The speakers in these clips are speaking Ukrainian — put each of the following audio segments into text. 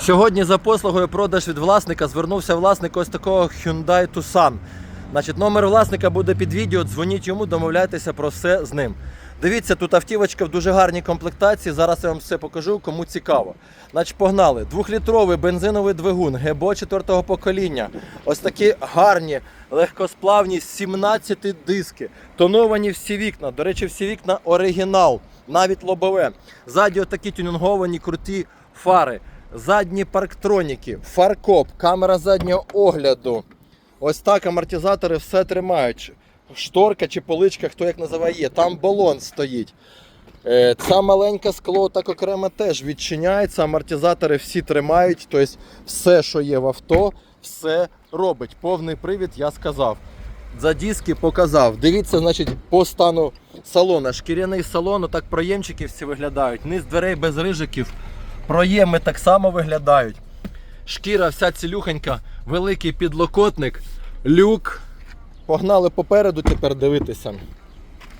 Сьогодні за послугою продаж від власника звернувся власник ось такого Hyundai Tucson. Значить, номер власника буде під відео, дзвоніть йому, домовляйтеся про все з ним. Дивіться, тут автівочка в дуже гарній комплектації. Зараз я вам все покажу, кому цікаво. Значить, погнали. Двохлітровий бензиновий двигун ГБО 4-го покоління. Ось такі гарні, легкосплавні 17 диски. Тоновані всі вікна. До речі, всі вікна оригінал, навіть лобове. Ззаді отакі тюнінговані круті фари. Задні парктроніки, фаркоп, камера заднього огляду. Ось так амортизатори все тримають. Шторка чи поличка, хто як називає, є. Там балон стоїть. Е, Це маленьке скло так окремо теж відчиняється. Амортизатори всі тримають. Тобто все, що є в авто, все робить. Повний привід, я сказав. За диски показав. Дивіться, значить, по стану салона. Шкіряний салон, так проємчики всі виглядають. Низ дверей без рижиків. Проєми так само виглядають. Шкіра вся цілюхонька, великий підлокотник, люк. Погнали попереду тепер дивитися.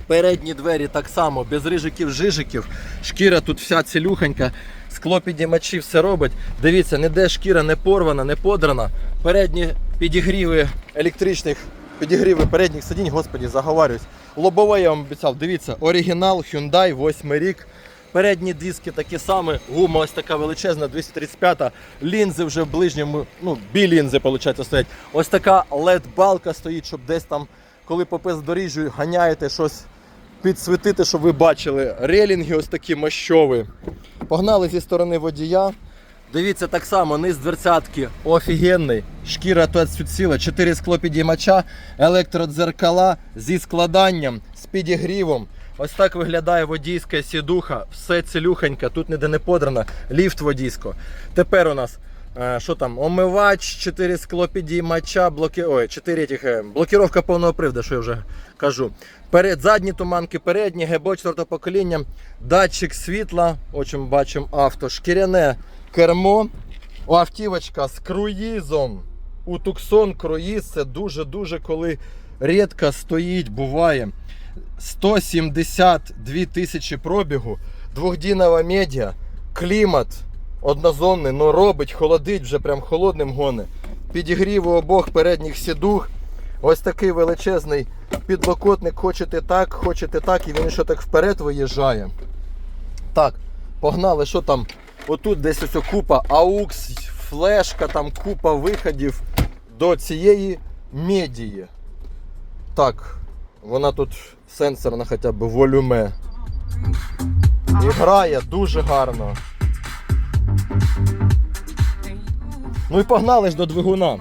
Передні двері так само, без рижиків, жижиків. Шкіра тут вся цілюхонька, скло підіймачі все робить. Дивіться, ніде шкіра не порвана, не подрана. Передні підігріви електричних, підігріви передніх сидінь, господі, заговарююсь. Лобове я вам обіцяв, дивіться, оригінал Hyundai, 8 рік. Передні диски такі самі, гума ось така величезна, 235 лінзи вже в ближньому, ну, бі лінзи, виходить, стоять. Ось така LED-балка стоїть, щоб десь там, коли по бездоріжжю ганяєте щось підсвітити, щоб ви бачили. Релінги ось такі мощові. Погнали зі сторони водія. Дивіться, так само, низ дверцятки офігенний. Шкіра тут ціла, 4 скло підіймача, електродзеркала зі складанням, з підігрівом. Ось так виглядає водійська сідуха, все цілюхонька, тут ніде не подрана, ліфт водійсько. Тепер у нас е, що там, омивач, 4 скло підіймача, блоки... Ой, 4 тих, е, блокіровка повного приводу, що я вже кажу. Перед, задні туманки, передні, ГБО 4 покоління, датчик світла, ми бачимо авто, шкіряне кермо, автівочка з круїзом. У Туксон круїз це дуже-дуже коли рідко стоїть, буває. 172 тисячі пробігу, двохдінова медіа, клімат однозонний, но робить, холодить, вже прям холодним гоне. Підігрів у обох передніх сідух. Ось такий величезний підлокотник, хочете так, хочете так, і він ще так вперед виїжджає. Так, погнали, що там? Отут десь ось купа AUX, флешка, там купа виходів до цієї медії. Так, вона тут сенсорна хоча б волюме. І грає дуже гарно. Ну і погнали ж до двигуна.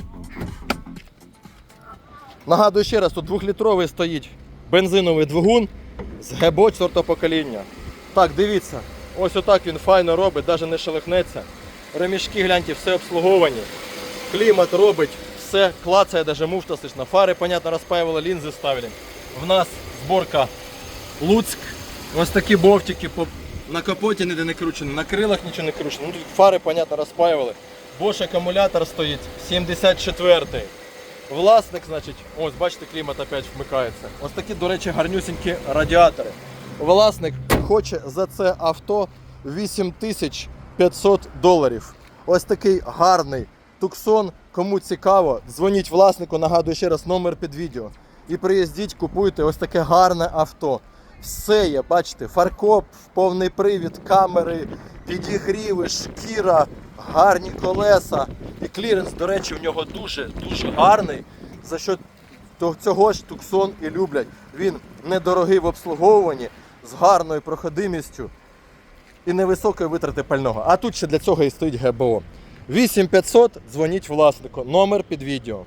Нагадую ще раз, тут двохлітровий стоїть бензиновий двигун з ГБО 4 покоління. Так, дивіться, ось отак він файно робить, навіть не шелехнеться. Ремішки, гляньте, все обслуговані. Клімат робить, все клацає, навіть муфта слышно. Фари, понятно, розпаювали, лінзи ставили. В нас зборка Луцьк. Ось такі бовтики по... на капоті ніде не кручені, на крилах нічого не кручено. Ну, тут фари, понятно, розпаювали. Bosch акумулятор стоїть 74-й. Власник, значить, ось бачите, клімат опять вмикається. Ось такі, до речі, гарнюсінькі радіатори. Власник хоче за це авто 8500 доларів. Ось такий гарний туксон. Кому цікаво, дзвоніть власнику, нагадую ще раз номер під відео. І приїздіть, купуйте ось таке гарне авто. Все є, бачите, фаркоп, повний привід, камери, підігріви, шкіра, гарні колеса. І кліренс, до речі, в нього дуже-дуже гарний. За що цього ж Туксон і люблять. Він недорогий в обслуговуванні, з гарною проходимістю і невисокої витрати пального. А тут ще для цього і стоїть ГБО. 8500, дзвоніть власнику, номер під відео.